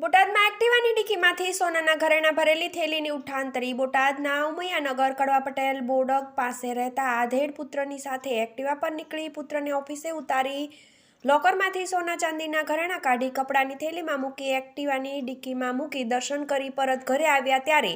બોટાદમાં એક્ટિવાની ડીકીમાંથી સોનાના ઘરેણા ભરેલી થેલીની ઉઠાંતરી. બોટાદના ઉમૈયાનગર કડવા પટેલ બોડક પાસે રહેતા આધેડ પુત્રની સાથે એક્ટિવા પર નીકળી પુત્રને ઓફિસે ઉતારી લોકરમાંથી સોના ચાંદીના ઘરેણા કાઢી કપડાની થેલીમાં મૂકી એક્ટિવાની ડિક્કીમાં મૂકી દર્શન કરી પરત ઘરે આવ્યા ત્યારે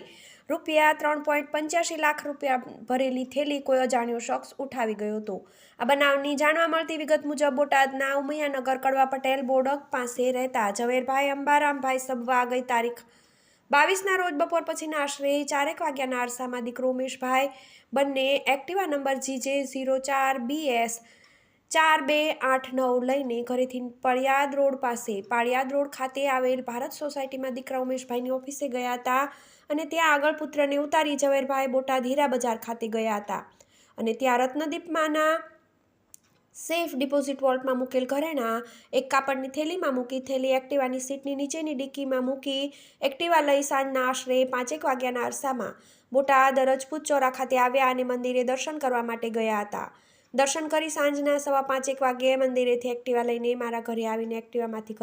રૂપિયા ત્રણ પોઈન્ટ પંચ્યાસી લાખ રૂપિયા ભરેલી થેલી કોઈ અજાણ્યો શખ્સ ઉઠાવી ગયો હતો. આ બનાવની જાણવા મળતી વિગત મુજબ બોટાદના ઉમૈયાનગર કડવા પટેલ બોડક પાસે રહેતા ઝવેરભાઈ અંબારામભાઈ સબવા ગઈ તારીખ બાવીસના રોજ બપોર પછીના આશરે ચારેક વાગ્યાના અરસામાં દીકરો ઉમેશભાઈ, બંને એક્ટિવા નંબર જીજે ઝીરો ચાર બીએસ ચાર બે આઠ નવ લઈને ઘરેથી પળિયાદ રોડ પાસે, પાળિયાદ રોડ ખાતે આવેલ ભારત સોસાયટીમાં દીકરા ઉમેશભાઈની ઓફિસે ગયા હતા અને ત્યાં આગળ પુત્રને ઉતારી ઝવેરભાઈ બોટાદ હીરા બજાર ખાતે ગયા હતા. અને ત્યાં રત્નદીપમાંના સેફ ડિપોઝિટ વોલ્ટમાં મૂકેલ ઘરેણા એક કાપડની થેલીમાં મૂકી, થેલી એક્ટિવાની સીટની નીચેની ડિક્કીમાં મૂકી, એક્ટિવા લઈ સાંજના આશરે પાંચેક વાગ્યાના અરસામાં બોટાદ રજપૂત ચોરા ખાતે આવ્યા અને મંદિરે દર્શન કરવા માટે ગયા હતા. દર્શન કરી સાંજના સવા પાંચેક વાગ્યે મંદિરેથી એક્ટિવા લઈને મારા ઘરે આવીને એક્ટિવામાંથી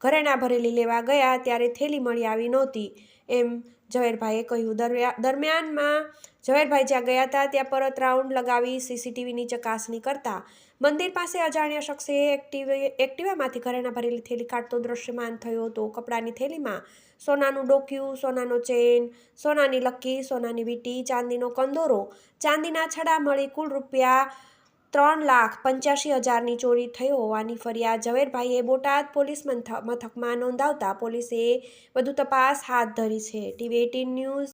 ઘરે ના ભરેલી લેવા ગયા ત્યારે થેલી મળી આવી નહોતી. એમ ઝવેરભાઈએ કહ્યું દરમિયા- દરમિયાનમાં ઝવેરભાઈ જ્યાં ગયા હતા ત્યાં પરત રાઉન્ડ લગાવી સીસીટીવીની ચકાસણી કરતા. મંદિર પાસે અજાણ્યા શખ્સે એક્ટિવ, એક્ટિવામાંથી ઘરેણા ભરેલી થેલી કાઢતો દ્રશ્યમાન થયો હતો. કપડાની થેલીમાં સોનાનું ડોક્યું, સોનાનો ચેન, સોનાની લક્કી સોનાની વીંટી, ચાંદીનો કંદોરો. ચાંદીના છડા મળી કુલ રૂપિયા ત્રણ લાખ પંચ્યાસી હજારની ચોરી થઈ હોવાની ફરિયાદ ઝવેરભાઈએ બોટાદ પોલીસ મંથ- મથકમાં નોંધાવતા પોલીસે વધુ તપાસ હાથ ધરી છે. TV eighteen news